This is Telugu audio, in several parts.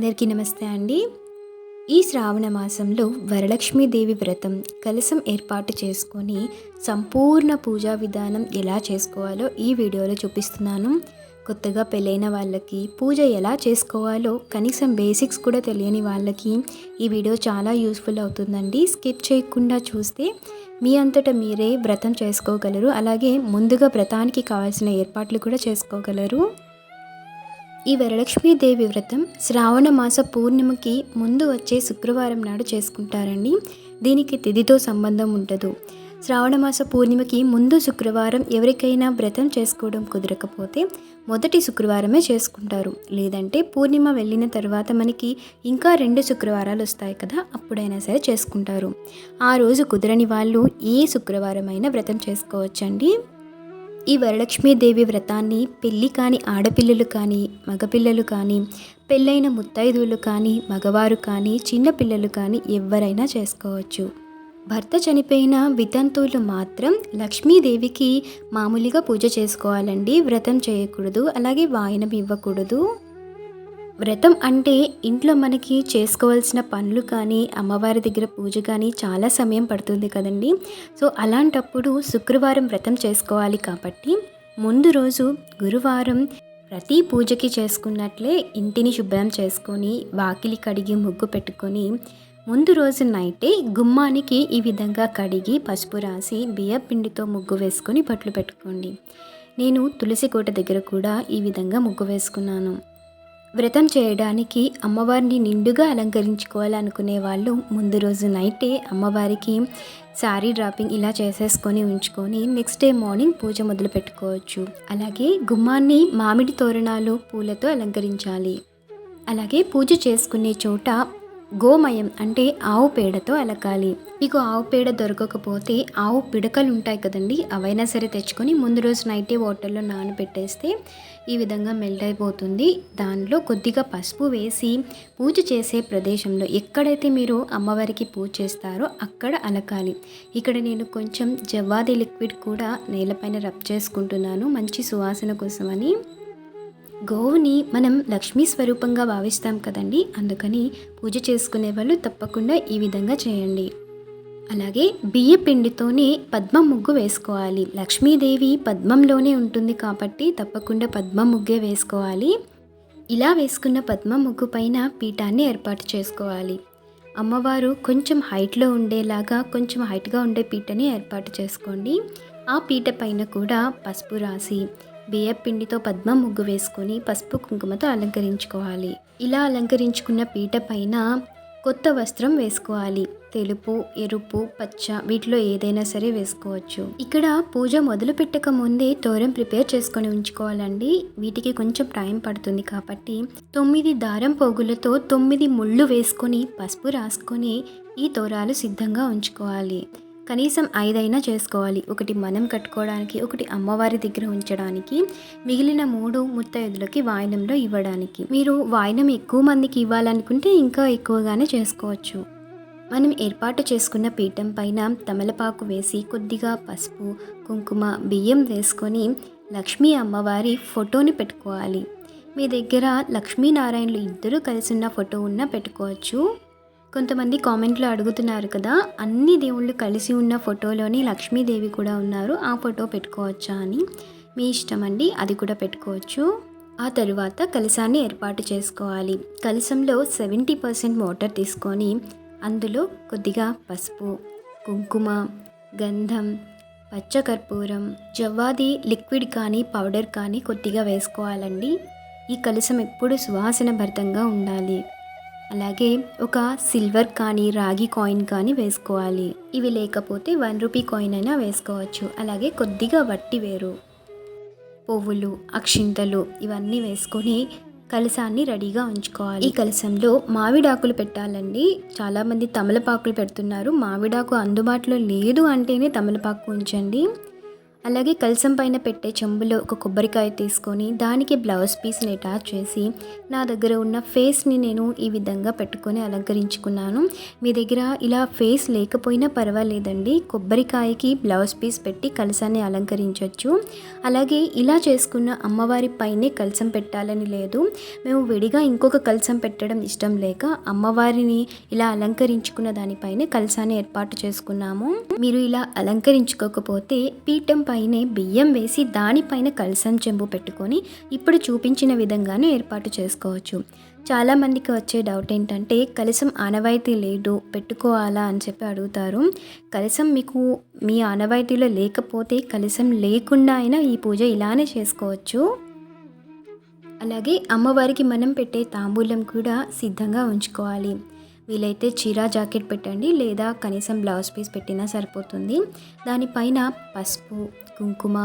అందరికీ నమస్తే అండి. ఈ శ్రావణ మాసంలో వరలక్ష్మీదేవి వ్రతం కలసం ఏర్పాటు చేసుకొని సంపూర్ణ పూజా విధానం ఎలా చేసుకోవాలో ఈ వీడియోలో చూపిస్తున్నాను. కొత్తగా పెళ్ళైన వాళ్ళకి పూజ ఎలా చేసుకోవాలో కనీసం బేసిక్స్ కూడా తెలియని వాళ్ళకి ఈ వీడియో చాలా యూస్ఫుల్ అవుతుందండి. స్కిప్ చేయకుండా చూస్తే మీ అంతటా మీరే వ్రతం చేసుకోగలరు. అలాగే ముందుగా వ్రతానికి కావాల్సిన ఏర్పాట్లు కూడా చేసుకోగలరు. ఈ వరలక్ష్మీదేవి వ్రతం శ్రావణ మాస పూర్ణిమకి ముందు వచ్చే శుక్రవారం నాడు చేసుకుంటారండి. దీనికి తిథితో సంబంధం ఉండదు. శ్రావణ మాస పూర్ణిమకి ముందు శుక్రవారం ఎవరికైనా వ్రతం చేసుకోవడం కుదరకపోతే మొదటి శుక్రవారమే చేసుకుంటారు. లేదంటే పూర్ణిమ వెళ్ళిన తర్వాత మనకి ఇంకా రెండు శుక్రవారాలు వస్తాయి కదా అప్పుడైనా సరే చేసుకుంటారు. ఆ రోజు కుదరని వాళ్ళు ఏ శుక్రవారం అయినా వ్రతం చేసుకోవచ్చండి. ఈ వరలక్ష్మీదేవి వ్రతాన్ని పెళ్ళి కాని ఆడపిల్లలు కానీ మగపిల్లలు కానీ పెళ్ళైన ముత్తైదువులు కానీ మగవారు కానీ చిన్నపిల్లలు కానీ ఎవరైనా చేసుకోవచ్చు. భర్త చనిపోయిన వితంతువులు మాత్రం లక్ష్మీదేవికి మామూలుగా పూజ చేసుకోవాలండి. వ్రతం చేయకూడదు అలాగే వాయనం ఇవ్వకూడదు. వ్రతం అంటే ఇంట్లో మనకి చేసుకోవాల్సిన పనులు కానీ అమ్మవారి దగ్గర పూజ కానీ చాలా సమయం పడుతుంది కదండి. సో అలాంటప్పుడు శుక్రవారం వ్రతం చేసుకోవాలి కాబట్టి ముందు రోజు గురువారం ప్రతి పూజకి చేసుకున్నట్లే ఇంటిని శుభ్రం చేసుకొని వాకిలి కడిగి ముగ్గు పెట్టుకొని ముందు రోజు నైటే గుమ్మానికి ఈ విధంగా కడిగి పసుపు రాసి బియ్య పిండితో ముగ్గు వేసుకొని బట్లు పెట్టుకోండి. నేను తులసి కోట దగ్గర కూడా ఈ విధంగా ముగ్గు వేసుకున్నాను. వ్రతం చేయడానికి అమ్మవారిని నిండుగా అలంకరించుకోవాలనుకునే వాళ్ళు ముందు రోజు నైటే అమ్మవారికి శారీ డ్రాపింగ్ ఇలా చేసేసుకొని ఉంచుకొని నెక్స్ట్ డే మార్నింగ్ పూజ మొదలు పెట్టుకోవచ్చు. అలాగే గుమ్మాన్ని మామిడి తోరణాలు పూలతో అలంకరించాలి. అలాగే పూజ చేసుకునే చోట గోమయం అంటే ఆవు పేడతో అలకాలి. మీకు ఆవు పేడ దొరకకపోతే ఆవు పిడకలు ఉంటాయి కదండి అవైనా సరే తెచ్చుకొని ముందు రోజు నైటే వాటర్లో నానబెట్టేస్తే ఈ విధంగా మెల్ట్ అయిపోతుంది. దానిలో కొద్దిగా పసుపు వేసి పూజ చేసే ప్రదేశంలో ఎక్కడైతే మీరు అమ్మవారికి పూజ చేస్తారో అక్కడ అలకాలి. ఇక్కడ నేను కొంచెం జవ్వాది లిక్విడ్ కూడా నేలపైన రబ్ చేసుకుంటున్నాను మంచి సువాసన కోసమని. గోవుని మనం లక్ష్మీ స్వరూపంగా భావిస్తాం కదండి. అందుకని పూజ చేసుకునే వాళ్ళు తప్పకుండా ఈ విధంగా చేయండి. అలాగే బియ్య పిండితోనే పద్మ ముగ్గు వేసుకోవాలి. లక్ష్మీదేవి పద్మంలోనే ఉంటుంది కాబట్టి తప్పకుండా పద్మ ముగ్గే వేసుకోవాలి. ఇలా వేసుకున్న పద్మ ముగ్గు పైన పీఠాన్ని ఏర్పాటు చేసుకోవాలి. అమ్మవారు కొంచెం హైట్లో ఉండేలాగా కొంచెం హైట్గా ఉండే పీటని ఏర్పాటు చేసుకోండి. ఆ పీట పైన కూడా పసుపు రాసి బియ్య పిండితో పద్మ ముగ్గు వేసుకొని పసుపు కుంకుమతో అలంకరించుకోవాలి. ఇలా అలంకరించుకున్న పీట పైన కొత్త వస్త్రం వేసుకోవాలి. తెలుపు ఎరుపు పచ్చ వీటిలో ఏదైనా సరే వేసుకోవచ్చు. ఇక్కడ పూజ మొదలు పెట్టక ముందే తోరం ప్రిపేర్ చేసుకొని ఉంచుకోవాలండి. వీటికి కొంచెం టైం పడుతుంది కాబట్టి తొమ్మిది దారం పోగులతో తొమ్మిది ముళ్ళు వేసుకొని పసుపు రాసుకొని ఈ తోరాలు సిద్ధంగా ఉంచుకోవాలి. కనీసం ఐదైనా చేసుకోవాలి. ఒకటి మనం కట్టుకోవడానికి ఒకటి అమ్మవారి దగ్గర ఉంచడానికి మిగిలిన మూడు ముత్తైదులకి వాయనంలో ఇవ్వడానికి. మీరు వాయనం ఎక్కువ మందికి ఇవ్వాలనుకుంటే ఇంకా ఎక్కువగానే చేసుకోవచ్చు. మనం ఏర్పాటు చేసుకున్న పీఠం పైన తమలపాకు వేసి కొద్దిగా పసుపు కుంకుమ బియ్యం వేసుకొని లక్ష్మీ అమ్మవారి ఫోటోని పెట్టుకోవాలి. మీ దగ్గర లక్ష్మీనారాయణలు ఇద్దరూ కలిసి ఉన్న ఫోటో ఉన్న పెట్టుకోవచ్చు. కొంతమంది కామెంట్లో అడుగుతున్నారు కదా అన్ని దేవుళ్ళు కలిసి ఉన్న ఫోటోలోనే లక్ష్మీదేవి కూడా ఉన్నారు ఆ ఫోటో పెట్టుకోవచ్చా అని. మీ ఇష్టం అండి అది కూడా పెట్టుకోవచ్చు. ఆ తరువాత కలసాన్ని ఏర్పాటు చేసుకోవాలి. కలసంలో సెవెంటీ పర్సెంట్ వాటర్ తీసుకొని అందులో కొద్దిగా పసుపు కుంకుమ గంధం పచ్చకర్పూరం జవ్వాది లిక్విడ్ కానీ పౌడర్ కానీ కొద్దిగా వేసుకోవాలండి. ఈ కలసం ఎప్పుడు సువాసన భరితంగా ఉండాలి. అలాగే ఒక సిల్వర్ కానీ రాగి కాయిన్ కానీ వేసుకోవాలి. ఇవి లేకపోతే వన్ రూపీ కాయిన్ అయినా వేసుకోవచ్చు. అలాగే కొద్దిగా వట్టి వేరు. పువ్వులు అక్షింతలు ఇవన్నీ వేసుకొని కలసాన్ని రెడీగా ఉంచుకోవాలి. ఈ కలసంలో మామిడాకులు పెట్టాలండి. చాలామంది తమలపాకులు పెడుతున్నారు. మామిడాకు అందుబాటులో లేదు అంటేనే తమలపాకు ఉంచండి. అలాగే కలసం పైన పెట్టే చెంబులో ఒక కొబ్బరికాయ తీసుకొని దానికి బ్లౌజ్ పీస్ని అటాచ్ చేసి నా దగ్గర ఉన్న ఫేస్ని నేను ఈ విధంగా పెట్టుకొని అలంకరించుకున్నాను. మీ దగ్గర ఇలా ఫేస్ లేకపోయినా పర్వాలేదండి. కొబ్బరికాయకి బ్లౌజ్ పీస్ పెట్టి కలసాన్ని అలంకరించవచ్చు అలాగే ఇలా చేసుకున్న అమ్మవారి పైనే కలసం పెట్టాలని లేదు. మేము విడిగా ఇంకొక కలసం పెట్టడం ఇష్టం లేక అమ్మవారిని ఇలా అలంకరించుకున్న దానిపైనే కలసాన్ని ఏర్పాటు చేసుకున్నాము. మీరు ఇలా అలంకరించుకోకపోతే పీఠం పైనే బియ్యం వేసి దానిపైన కలసం చెంబు పెట్టుకొని ఇప్పుడు చూపించిన విధంగానే ఏర్పాటు చేసుకోవచ్చు. చాలామందికి వచ్చే డౌట్ ఏంటంటే కలసం ఆనవాయితీ లేదు పెట్టుకోవాలా? అని చెప్పి అడుగుతారు. కలసం మీకు మీ ఆనవాయితీలో లేకపోతే కలసం లేకుండా అయినా ఈ పూజ ఇలానే చేసుకోవచ్చు. అలాగే అమ్మవారికి మనం పెట్టే తాంబూలం కూడా సిద్ధంగా ఉంచుకోవాలి. వీలైతే చీరా జాకెట్ పెట్టండి లేదా కనీసం బ్లౌజ్ పీస్ పెట్టినా సరిపోతుంది. దానిపైన పసుపు కుంకుమ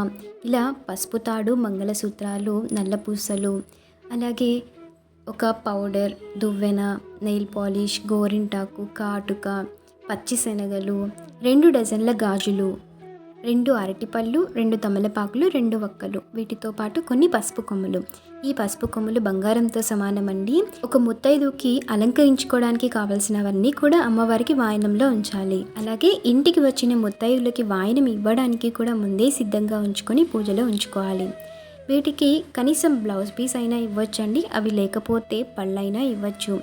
ఇలా పసుపు తాడు మంగళసూత్రాలు నల్లపూసలు అలాగే ఒక పౌడర్ దువ్వెన నెయిల్ పాలిష్ గోరింటాకు కాటుక పచ్చిశనగలు రెండు డజన్ల గాజులు రెండు అరటిపళ్ళు రెండు తమలపాకులు రెండు వక్కలు. వీటితో పాటు కొన్ని పసుపు కొమ్ములు. ఈ పసుపు కొమ్ములు బంగారంతో సమానమండి. ఒక ముత్తైదుకి అలంకరించుకోవడానికి కావలసినవన్నీ కూడా అమ్మవారికి వాయనంలో ఉంచాలి. అలాగే ఇంటికి వచ్చిన ముత్తైదులకి వాయనం ఇవ్వడానికి కూడా ముందే సిద్ధంగా ఉంచుకొని పూజలో ఉంచుకోవాలి. వీటికి కనీసం బ్లౌజ్ పీస్ అయినా ఇవ్వచ్చండి. అవి లేకపోతే పళ్ళైనా ఇవ్వచ్చు.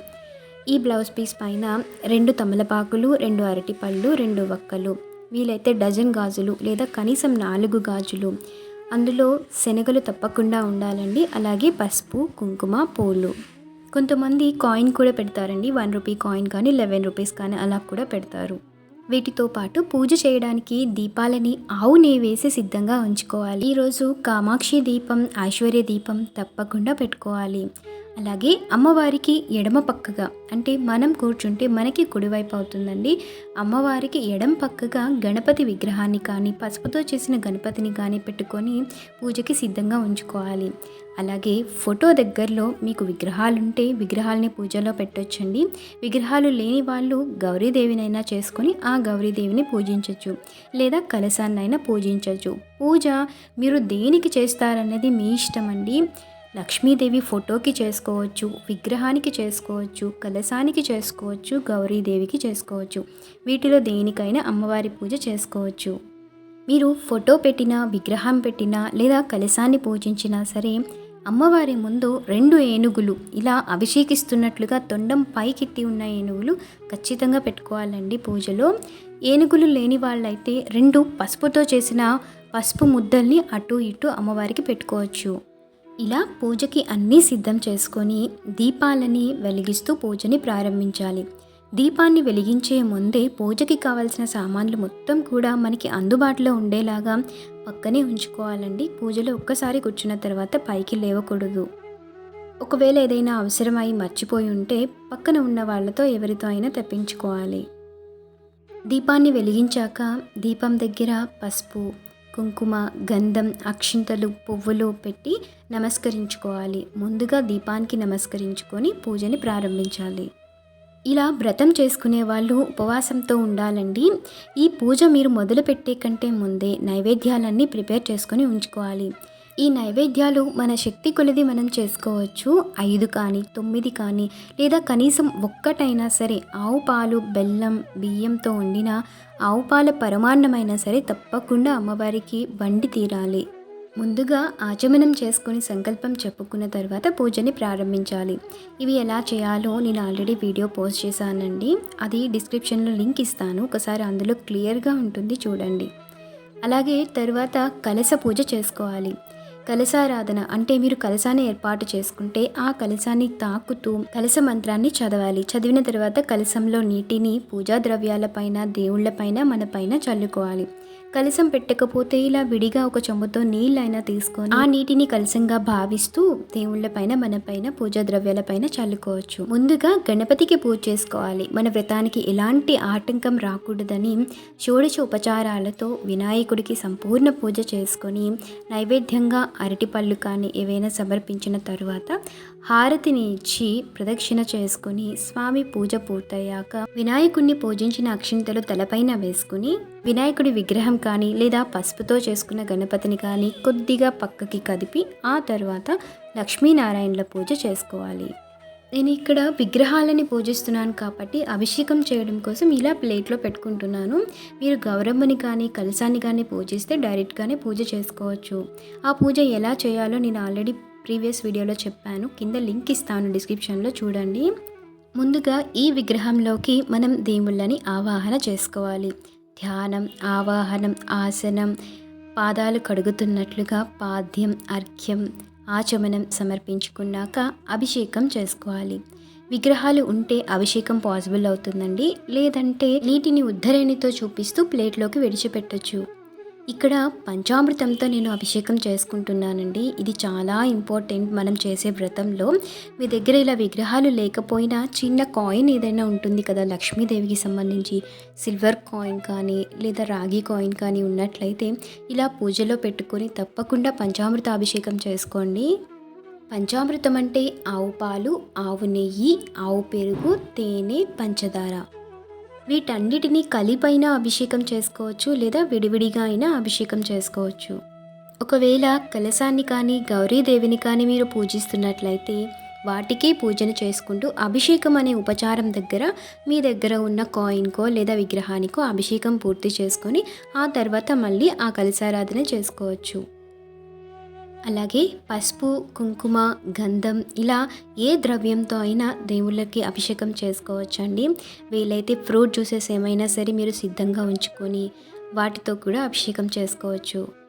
ఈ బ్లౌజ్ పీస్ పైన రెండు తమలపాకులు రెండు అరటిపళ్ళు రెండు వక్కలు. వీలైతే డజన్ గాజులు లేదా కనీసం నాలుగు గాజులు. అందులో శనగలు తప్పకుండా ఉండాలండి. అలాగే పసుపు కుంకుమ పూలు. కొంతమంది కాయిన్ కూడా పెడతారండి. వన్ రూపీ కాయిన్ కానీ లెవెన్ రూపీస్ కానీ అలా కూడా పెడతారు. వీటితో పాటు పూజ చేయడానికి దీపాలని ఆవు నెయ్యి వేసి సిద్ధంగా ఉంచుకోవాలి. ఈరోజు కామాక్షి దీపం ఐశ్వర్య దీపం తప్పకుండా పెట్టుకోవాలి. అలాగే అమ్మవారికి ఎడమ పక్కగా అంటే మనం కూర్చుంటే మనకి కుడివైపు అవుతుందండి. అమ్మవారికి ఎడమ పక్కగా గణపతి విగ్రహాన్ని కానీ పసుపుతో చేసిన గణపతిని కానీ పెట్టుకొని పూజకి సిద్ధంగా ఉంచుకోవాలి. అలాగే ఫోటో దగ్గరలో మీకు విగ్రహాలుంటే విగ్రహాలని పూజలో పెట్టొచ్చండి. విగ్రహాలు లేని వాళ్ళు గౌరీదేవినైనా చేసుకొని ఆ గౌరీదేవిని పూజించవచ్చు లేదా కలశాన్నైనా పూజించవచ్చు పూజ మీరు దేనికి చేస్తారన్నది మీ ఇష్టం అండి లక్ష్మీదేవి ఫోటోకి చేసుకోవచ్చు విగ్రహానికి చేసుకోవచ్చు కలశానికి చేసుకోవచ్చు గౌరీదేవికి చేసుకోవచ్చు. వీటిలో దేనికైనా అమ్మవారి పూజ చేసుకోవచ్చు. మీరు ఫోటో పెట్టినా విగ్రహం పెట్టినా లేదా కలశాన్ని పూజించినా సరే అమ్మవారి ముందు రెండు ఏనుగులు ఇలా అభిషేకిస్తున్నట్లుగా తొండం పైకెత్తి ఉన్న ఏనుగులు ఖచ్చితంగా పెట్టుకోవాలండి పూజలో. ఏనుగులు లేని వాళ్ళైతే రెండు పసుపుతో చేసిన పసుపు ముద్దల్ని అటు ఇటు అమ్మవారికి పెట్టుకోవచ్చు. ఇలా పూజకి అన్నీ సిద్ధం చేసుకొని దీపాలని వెలిగిస్తూ పూజని ప్రారంభించాలి. దీపాన్ని వెలిగించే ముందే పూజకి కావాల్సిన సామాన్లు మొత్తం కూడా మనకి అందుబాటులో ఉండేలాగా పక్కనే ఉంచుకోవాలండి. పూజలో ఒక్కసారి కూర్చున్న తర్వాత పైకి లేవకూడదు. ఒకవేళ ఏదైనా అవసరమై మర్చిపోయి ఉంటే పక్కన ఉన్న వాళ్ళతో ఎవరితో అయినా తెప్పించుకోవాలి. దీపాన్ని వెలిగించాక దీపం దగ్గర పసుపు కుంకుమ గంధం అక్షింతలు పువ్వులు పెట్టి నమస్కరించుకోవాలి. ముందుగా దీపానికి నమస్కరించుకొని పూజని ప్రారంభించాలి. ఇలా వ్రతం చేసుకునే వాళ్ళు ఉపవాసంతో ఉండాలండి. ఈ పూజ మీరు మొదలుపెట్టే కంటే ముందే నైవేద్యాలన్నీ ప్రిపేర్ చేసుకొని ఉంచుకోవాలి. ఈ నైవేద్యాలు మన శక్తి కొలది మనం చేసుకోవచ్చు. ఐదు కానీ తొమ్మిది కానీ లేదా కనీసం ఒక్కటైనా సరే ఆవు పాలు బెల్లం బియ్యంతో వండిన ఆవు పాల పరమాన్నమైనా సరే తప్పకుండా అమ్మవారికి వండి తీరాలి. ముందుగా ఆచమనం చేసుకొని సంకల్పం చెప్పుకున్న తర్వాత పూజని ప్రారంభించాలి. ఇవి ఎలా చేయాలో నేను ఆల్రెడీ వీడియో పోస్ట్ చేశానండి. అది డిస్క్రిప్షన్లో లింక్ ఇస్తాను. ఒకసారి అందులో క్లియర్గా ఉంటుంది చూడండి. అలాగే తర్వాత కలస పూజ చేసుకోవాలి. కలశారాధన అంటే మీరు కలశాన్ని ఏర్పాటు చేసుకుంటే ఆ కలశాన్ని తాకుతూ కలశ మంత్రాన్ని చదవాలి. చదివిన తర్వాత కలశంలో నీటిని పూజా ద్రవ్యాలపైన దేవుళ్ళపైన మన పైన చల్లుకోవాలి. కలశం పెట్టకపోతే ఇలా విడిగా ఒక చెంబుతో నీళ్ళైనా తీసుకొని ఆ నీటిని కలశంగా భావిస్తూ దేవుళ్ళపైన మన పైన పూజా ద్రవ్యాలపైన చల్లుకోవచ్చు. ముందుగా గణపతికి పూజ చేసుకోవాలి. మన వ్రతానికి ఎలాంటి ఆటంకం రాకూడదని షోడశ ఉపచారాలతో వినాయకుడికి సంపూర్ణ పూజ చేసుకొని నైవేద్యంగా అరటిపళ్ళు కానీ ఏవైనా సమర్పించిన తరువాత హారతిని ఇచ్చి ప్రదక్షిణ చేసుకుని స్వామి పూజ పూర్తయ్యాక వినాయకుడిని పూజించిన అక్షింతలు తలపైన వేసుకుని వినాయకుడి విగ్రహం కానీ లేదా పసుపుతో చేసుకున్న గణపతిని కానీ కొద్దిగా పక్కకి కదిపి ఆ తర్వాత లక్ష్మీనారాయణల పూజ చేసుకోవాలి. నేను ఇక్కడ విగ్రహాలని పూజిస్తున్నాను కాబట్టి అభిషేకం చేయడం కోసం ఇలా ప్లేట్లో పెట్టుకుంటున్నాను. మీరు గౌరమ్మని కానీ కలసాన్ని కానీ పూజిస్తే డైరెక్ట్గానే పూజ చేసుకోవచ్చు. ఆ పూజ ఎలా చేయాలో నేను ఆల్రెడీ ప్రీవియస్ వీడియోలో చెప్పాను. కింద లింక్ ఇస్తాను డిస్క్రిప్షన్లో చూడండి. ముందుగా ఈ విగ్రహంలోకి మనం దేవుళ్ళని ఆవాహన చేసుకోవాలి. ధ్యానం ఆవాహనం ఆసనం పాదాలు కడుగుతున్నట్లుగా పాద్యం అర్ఘ్యం ఆచమనం సమర్పించుకున్నాక అభిషేకం చేసుకోవాలి. విగ్రహాలు ఉంటే అభిషేకం పాసిబుల్ అవుతుందండి. లేదంటే నీటిని ఉద్ధరణితో చూపిస్తూ ప్లేట్లోకి విడిచిపెట్టొచ్చు. ఇక్కడ పంచామృతంతో నేను అభిషేకం చేసుకుంటున్నానండి. ఇది చాలా ఇంపార్టెంట్ మనం చేసే వ్రతంలో. మీ దగ్గర ఇలా విగ్రహాలు లేకపోయినా చిన్న కాయిన్ ఏదైనా ఉంటుంది కదా లక్ష్మీదేవికి సంబంధించి. సిల్వర్ కాయిన్ కానీ లేదా రాగి కాయిన్ కానీ ఉన్నట్లయితే ఇలా పూజలో పెట్టుకొని తప్పకుండా పంచామృత అభిషేకం చేసుకోండి. పంచామృతం అంటే ఆవు పాలు ఆవు నెయ్యి ఆవు పెరుగు తేనె పంచదార. వీటన్నిటినీ కలిపైన అభిషేకం చేసుకోవచ్చు లేదా విడివిడిగా అయినా అభిషేకం చేసుకోవచ్చు. ఒకవేళ కలశాన్ని కానీ గౌరీదేవిని కానీ మీరు పూజిస్తున్నట్లయితే వాటికి పూజన చేసుకుంటూ అభిషేకం అనే ఉపచారం దగ్గర మీ దగ్గర ఉన్న కాయిన్కో లేదా విగ్రహానికో అభిషేకం పూర్తి చేసుకొని ఆ తర్వాత మళ్ళీ ఆ కలశారాధన చేసుకోవచ్చు. అలాగే పసుపు కుంకుమ గంధం ఇలా ఏ ద్రవ్యంతో అయినా దేవుళ్ళకి అభిషేకం చేసుకోవచ్చండి. వీలైతే ఫ్రూట్ జ్యూసెస్ ఏమైనా సరే మీరు సిద్ధంగా ఉంచుకొని వాటితో కూడా అభిషేకం చేసుకోవచ్చు.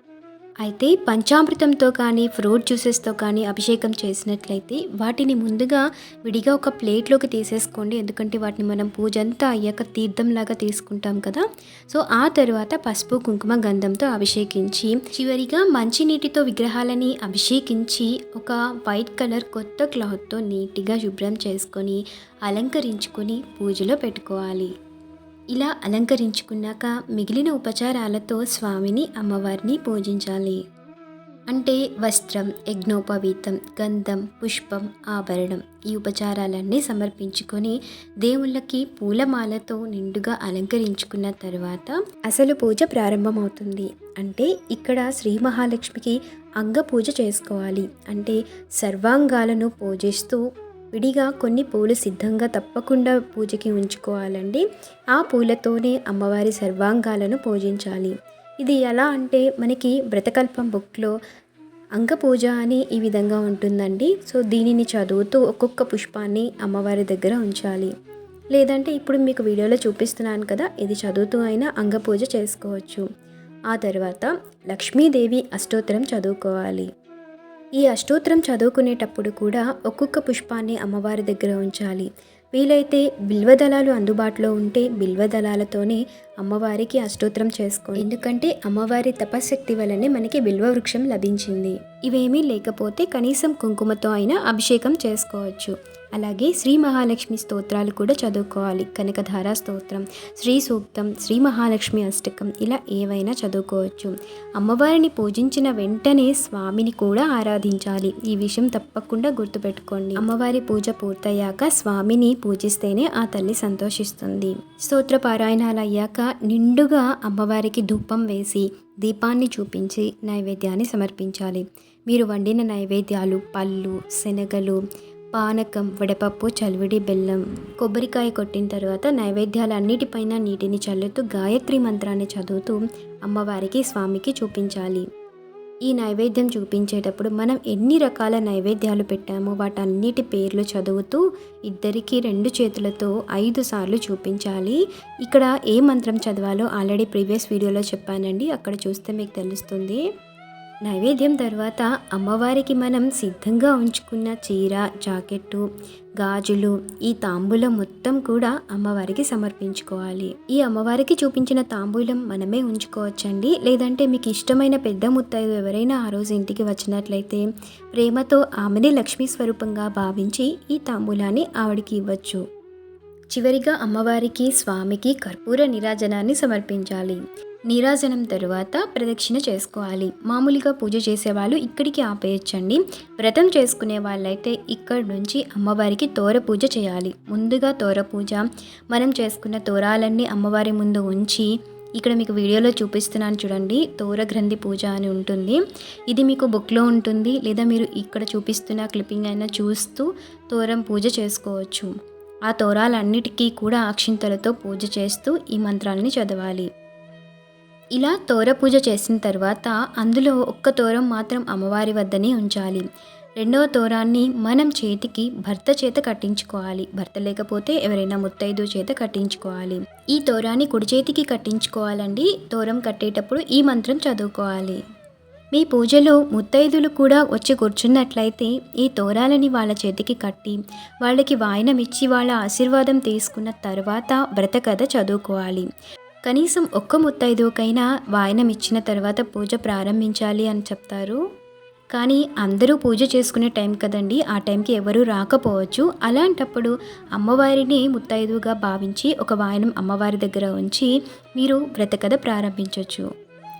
అయితే పంచామృతంతో కానీ ఫ్రూట్ జ్యూసెస్తో కానీ అభిషేకం చేసినట్లయితే వాటిని ముందుగా విడిగా ఒక ప్లేట్లోకి తీసేసుకోండి. ఎందుకంటే వాటిని మనం పూజ అంతా అయ్యాక తీర్థంలాగా తీసుకుంటాం కదా. సో ఆ తర్వాత పసుపు కుంకుమ గంధంతో అభిషేకించి చివరిగా మంచినీటితో విగ్రహాలని అభిషేకించి ఒక వైట్ కలర్ కొత్త క్లాత్తో నీట్గా శుభ్రం చేసుకొని అలంకరించుకొని పూజలో పెట్టుకోవాలి. ఇలా అలంకరించుకున్నాక మిగిలిన ఉపచారాలతో స్వామిని అమ్మవారిని పూజించాలి. అంటే వస్త్రం యజ్ఞోపవీతం గంధం పుష్పం ఆభరణం ఈ ఉపచారాలన్నీ సమర్పించుకొని దేవుళ్ళకి పూలమాలతో నిండుగా అలంకరించుకున్న తర్వాత అసలు పూజ ప్రారంభమవుతుంది. అంటే ఇక్కడ శ్రీ మహాలక్ష్మికి అంగ పూజ చేసుకోవాలి. అంటే సర్వాంగాలను పూజిస్తూ విడిగా కొన్ని పూలు సిద్ధంగా తప్పకుండా పూజకి ఉంచుకోవాలండి. ఆ పూలతోనే అమ్మవారి సర్వాంగాలను పూజించాలి. ఇది ఎలా అంటే మనకి వ్రతకల్పం బుక్లో అంగపూజ అని ఈ విధంగా ఉంటుందండి. సో దీనిని చదువుతూ ఒక్కొక్క పుష్పాన్ని అమ్మవారి దగ్గర ఉంచాలి. లేదంటే ఇప్పుడు మీకు వీడియోలో చూపిస్తున్నాను కదా ఇది చదువుతూ అయినా అంగపూజ చేసుకోవచ్చు. ఆ తర్వాత లక్ష్మీదేవి అష్టోత్తరం చదువుకోవాలి. ఈ అష్టోత్తరం చదువుకునేటప్పుడు కూడా ఒక్కొక్క పుష్పాన్ని అమ్మవారి దగ్గర ఉంచాలి. వీలైతే బిల్వదళాలు అందుబాటులో ఉంటే బిల్వదళాలతోనే అమ్మవారికి అష్టోత్తరం చేసుకోండి. ఎందుకంటే అమ్మవారి తపశక్తి వలనే మనకి బిల్వ వృక్షం లభించింది. ఇవేమీ లేకపోతే కనీసం కుంకుమతో అయినా అభిషేకం చేసుకోవచ్చు. అలాగే శ్రీ మహాలక్ష్మి స్తోత్రాలు కూడా చదువుకోవాలి. కనకధార స్తోత్రం శ్రీ సూక్తం శ్రీ మహాలక్ష్మి అష్టకం ఇలా ఏవైనా చదువుకోవచ్చు. అమ్మవారిని పూజించిన వెంటనే స్వామిని కూడా ఆరాధించాలి. ఈ విషయం తప్పకుండా గుర్తుపెట్టుకోండి. అమ్మవారి పూజ పూర్తయ్యాక స్వామిని పూజిస్తేనే ఆ తల్లి సంతోషిస్తుంది. స్తోత్ర పారాయణాలు అయ్యాక నిండుగా అమ్మవారికి ధూపం వేసి దీపాన్ని చూపించి నైవేద్యాన్ని సమర్పించాలి. మీరు వండిన నైవేద్యాలు పళ్ళు శనగలు పానకం వడపప్పు చలివిడి బెల్లం కొబ్బరికాయ కొట్టిన తర్వాత నైవేద్యాలన్నిటిపైన నీటిని చల్లుతూ గాయత్రి మంత్రాన్ని చదువుతూ అమ్మవారికి స్వామికి చూపించాలి. ఈ నైవేద్యం చూపించేటప్పుడు మనం ఎన్ని రకాల నైవేద్యాలు పెట్టామో వాటన్నిటి పేర్లు చదువుతూ ఇద్దరికి రెండు చేతులతో ఐదు సార్లు చూపించాలి. ఇక్కడ ఏ మంత్రం చదవాలో ఆల్రెడీ ప్రీవియస్ వీడియోలో చెప్పానండి. అక్కడ చూస్తే మీకు తెలుస్తుంది. నైవేద్యం తర్వాత అమ్మవారికి మనం సిద్ధంగా ఉంచుకున్న చీర జాకెట్టు గాజులు ఈ తాంబూలం మొత్తం కూడా అమ్మవారికి సమర్పించుకోవాలి. ఈ అమ్మవారికి చూపించిన తాంబూలం మనమే ఉంచుకోవచ్చండి. లేదంటే మీకు ఇష్టమైన పెద్ద ముత్తైదు ఎవరైనా ఆ రోజు ఇంటికి వచ్చినట్లయితే ప్రేమతో ఆమెని లక్ష్మీ స్వరూపంగా భావించి ఈ తాంబూలాన్ని ఆవిడికి ఇవ్వచ్చు. చివరిగా అమ్మవారికి స్వామికి కర్పూర నిరాజనాన్ని సమర్పించాలి. నీరాజనం తరువాత ప్రదక్షిణ చేసుకోవాలి. మామూలుగా పూజ చేసేవాళ్ళు ఇక్కడికి ఆపేయచ్చండి. వ్రతం చేసుకునే వాళ్ళైతే ఇక్కడ నుంచి అమ్మవారికి తోర పూజ చేయాలి. ముందుగా తోర పూజ. మనం చేసుకున్న తోరాలన్నీ అమ్మవారి ముందు ఉంచి ఇక్కడ మీకు వీడియోలో చూపిస్తున్నాను చూడండి తోర గ్రంథి పూజ అని ఉంటుంది. ఇది మీకు బుక్లో ఉంటుంది లేదా మీరు ఇక్కడ చూపిస్తున్న క్లిప్పింగ్ అయినా చూస్తూ తోరం పూజ చేసుకోవచ్చు. ఆ తోరాలన్నిటికీ కూడా అక్షింతలతో పూజ చేస్తూ ఈ మంత్రాలని చదవాలి. ఇలా తోర పూజ చేసిన తర్వాత అందులో ఒక్క తోరం మాత్రం అమ్మవారి వద్దనే ఉంచాలి. రెండవ తోరాన్ని మనం చేతికి భర్త చేత కట్టించుకోవాలి. భర్త లేకపోతే ఎవరైనా ముత్తైదు చేత కట్టించుకోవాలి. ఈ తోరాన్ని కుడి చేతికి కట్టించుకోవాలండి. తోరం కట్టేటప్పుడు ఈ మంత్రం చదువుకోవాలి. మీ పూజలో ముత్తైదులు కూడా వచ్చి కూర్చున్నట్లయితే ఈ తోరాలని వాళ్ళ చేతికి కట్టి వాళ్ళకి వాయనం ఇచ్చి వాళ్ళ ఆశీర్వాదం తీసుకున్న తర్వాత వ్రత కథ చదువుకోవాలి. కనీసం ఒక్క ముత్తైదుకైనా వాయనమిచ్చిన తర్వాత పూజ ప్రారంభించాలి అని చెప్తారు. కానీ అందరూ పూజ చేసుకునే టైం కదండి ఆ టైంకి ఎవరూ రాకపోవచ్చు. అలాంటప్పుడు అమ్మవారిని ముత్తైదుగా భావించి ఒక వాయనం అమ్మవారి దగ్గర ఉంచి మీరు వ్రతకథ ప్రారంభించవచ్చు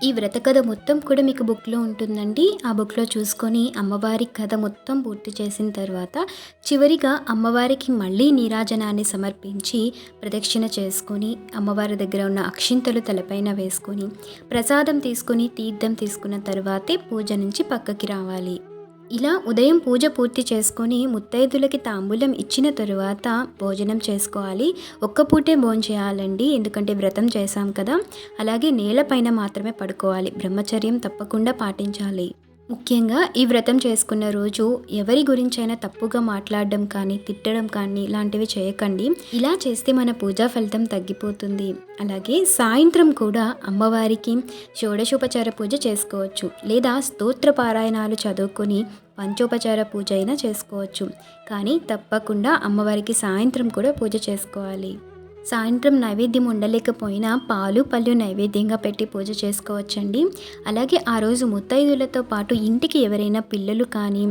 ఈ వ్రత కథ మొత్తం కూడా మీకు బుక్లో ఉంటుందండి. ఆ బుక్లో చూసుకొని అమ్మవారి కథ మొత్తం పూర్తి చేసిన తర్వాత చివరిగా అమ్మవారికి మళ్ళీ నీరాజనాన్ని సమర్పించి ప్రదక్షిణ చేసుకొని అమ్మవారి దగ్గర ఉన్న అక్షింతలు తలపైన వేసుకొని ప్రసాదం తీసుకొని తీర్థం తీసుకున్న తర్వాతే పూజ నుంచి పక్కకి రావాలి. ఇలా ఉదయం పూజ పూర్తి చేసుకొని ముత్తైదులకి తాంబూలం ఇచ్చిన తరువాత భోజనం చేసుకోవాలి. ఒక్క పూటే భోజనం చేయాలండి ఎందుకంటే వ్రతం చేశాం కదా. అలాగే నేలపైన మాత్రమే పడుకోవాలి. బ్రహ్మచర్యం తప్పకుండా పాటించాలి. ముఖ్యంగా ఈ వ్రతం చేసుకున్న రోజు ఎవరి గురించైనా తప్పుగా మాట్లాడడం కానీ తిట్టడం కానీ ఇలాంటివి చేయకండి. ఇలా చేస్తే మన పూజా ఫలితం తగ్గిపోతుంది. అలాగే సాయంత్రం కూడా అమ్మవారికి షోడశోపచార పూజ చేసుకోవచ్చు. లేదా స్తోత్ర పారాయణాలు చదువుకొని పంచోపచార పూజ అయినా చేసుకోవచ్చు. కానీ తప్పకుండా అమ్మవారికి సాయంత్రం కూడా పూజ చేసుకోవాలి. సాయంత్రం నైవేద్యం ఉండలేకపోయినా పాలు పళ్ళు నైవేద్యంగా పెట్టి పూజ చేసుకోవచ్చండి. అలాగే ఆ రోజు ముత్తైదులతో పాటు ఇంటికి ఎవరైనా పిల్లలు కానీ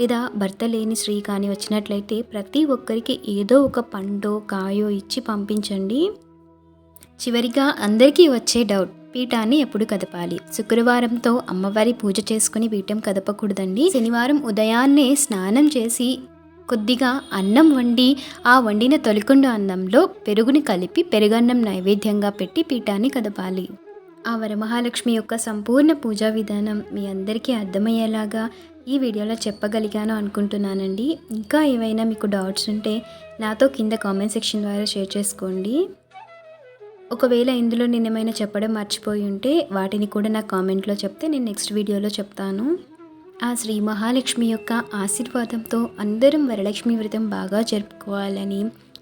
లేదా భర్త లేని స్త్రీ కానీ వచ్చినట్లయితే ప్రతి ఒక్కరికి ఏదో ఒక పండో కాయో ఇచ్చి పంపించండి. చివరిగా అందరికీ వచ్చే డౌట్ పీఠాన్ని ఎప్పుడు కదపాలి? శుక్రవారంతో అమ్మవారి పూజ చేసుకుని పీఠం కదపకూడదండి. శనివారం ఉదయాన్నే స్నానం చేసి కొద్దిగా అన్నం వండి ఆ వండిన తొలికొండ అన్నంలో పెరుగుని కలిపి పెరుగన్నం నైవేద్యంగా పెట్టి పీఠాన్ని కదపాలి. ఆ వరమహాలక్ష్మి యొక్క సంపూర్ణ పూజా విధానం మీ అందరికీ అర్థమయ్యేలాగా ఈ వీడియోలో చెప్పగలిగాను అనుకుంటున్నానండి. ఇంకా ఏవైనా మీకు డౌట్స్ ఉంటే నాతో కింద కామెంట్ సెక్షన్ ద్వారా షేర్ చేసుకోండి. ఒకవేళ ఇందులో నేను ఏమైనా చెప్పడం మర్చిపోయి ఉంటే వాటిని కూడా నా కామెంట్లో చెప్తే నేను నెక్స్ట్ వీడియోలో చెప్తాను. ఆ శ్రీ మహాలక్ష్మి యొక్క ఆశీర్వాదంతో అందరం వరలక్ష్మి వ్రతం బాగా జరుపుకోవాలని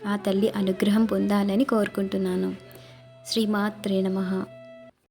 ఆ తల్లి అనుగ్రహం పొందాలని కోరుకుంటున్నాను. శ్రీమాత్రే నమ.